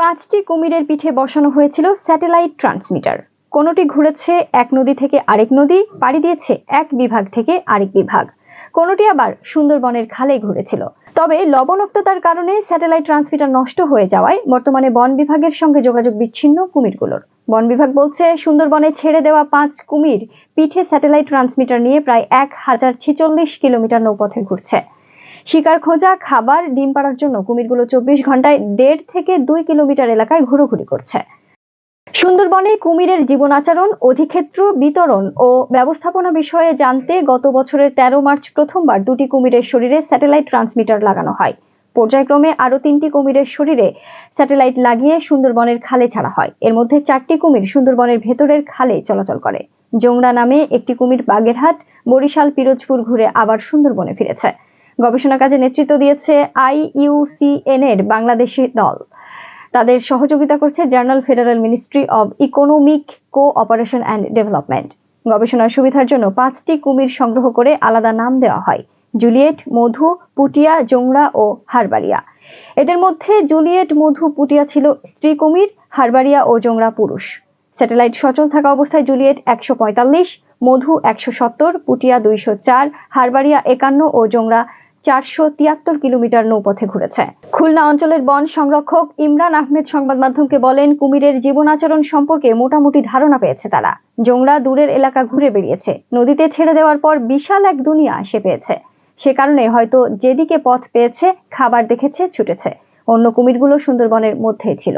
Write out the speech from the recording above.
পাঁচটি কুমিরের পিঠে বসানো হয়েছিল স্যাটেলাইট ট্রান্সমিটার। কোনোটি ঘুরেছে এক নদী থেকে আরেক নদী, পাড়ি দিয়েছে এক বিভাগ থেকে আরেক বিভাগ। কোনোটি আবার সুন্দরবনের খালে ঘুরেছিল। তবে লবণাক্ততার কারণে স্যাটেলাইট ট্রান্সমিটার নষ্ট হয়ে যাওয়ায় বর্তমানে বন বিভাগের সঙ্গে যোগাযোগ বিচ্ছিন্ন কুমিরগুলোর। বন বিভাগ বলছে, সুন্দরবনে ছেড়ে দেওয়া পাঁচ কুমির পিঠে স্যাটেলাইট ট্রান্সমিটার নিয়ে প্রায় এক হাজার ছেচল্লিশ কিলোমিটার নৌপথে ঘুরছে। শিকার খোঁজা, খাবার, ডিম পাড়ার জন্য কুমিরগুলো চব্বিশ ঘন্টায় দেড় থেকে দুই কিলোমিটার এলাকায় ঘোরাঘুরি করছে। সুন্দরবনে কুমিরের জীবন আচরণ, অধিক্ষেত্র, বিতরণ ও ব্যবস্থাপনা বিষয়ে জানতে গত বছরের তেরো মার্চ প্রথমবার দুটি কুমিরের শরীরে স্যাটেলাইট ট্রান্সমিটার লাগানো হয়। পর্যায়ক্রমে আরও তিনটি কুমিরের শরীরে স্যাটেলাইট লাগিয়ে সুন্দরবনের খালে ছাড়া হয়। এর মধ্যে চারটি কুমির সুন্দরবনের ভেতরের খালে চলাচল করে। জোংরা নামে একটি কুমির বাগেরহাট, বরিশাল, পিরোজপুর ঘুরে আবার সুন্দরবনে ফিরেছে। গবেষণা কাজে নেতৃত্ব দিয়েছে আইইউসিএন এর বাংলাদেশি দল। তাদের সহযোগিতা করছে journal federal ministry of economic cooperation and development. গবেষণার সুবিধার জন্য পাঁচটি কুমির সংগ্রহ করে আলাদা নাম দেওয়া হয়, জুলিয়েট, মধু, পুটিয়া জোংরা ও হারবারিয়া। এদের মধ্যে জুলিয়েট, মধু, পুটিয়া ছিল স্ত্রী কুমির, হারবারিয়া ও জোংরা পুরুষ। স্যাটেলাইট সচল থাকা অবস্থায় জুলিয়েট একশো পঁয়তাল্লিশ, মধু একশো সত্তর, পুটিয়া দুইশো চার, হারবারিয়া একান্ন ও জোংরা চারশো তিয়াত্তর কিলোমিটার নৌপথে ঘুরেছে। খুলনা অঞ্চলের বন সংরক্ষক ইমরান আহমেদ সংবাদ মাধ্যমকে বলেন, কুমিরের জীবন আচরণ সম্পর্কে মোটামুটি ধারণা পেয়েছে তারা। জোংরা দূরের এলাকা ঘুরে বেরিয়েছে নদীতে ছেড়ে দেওয়ার পর বিশাল এক দুনিয়া সে পেয়েছে। সে কারণে হয়তো যেদিকে পথ পেয়েছে, খাবার দেখেছে, ছুটেছে। অন্য কুমিরগুলো সুন্দরবনের মধ্যেই ছিল।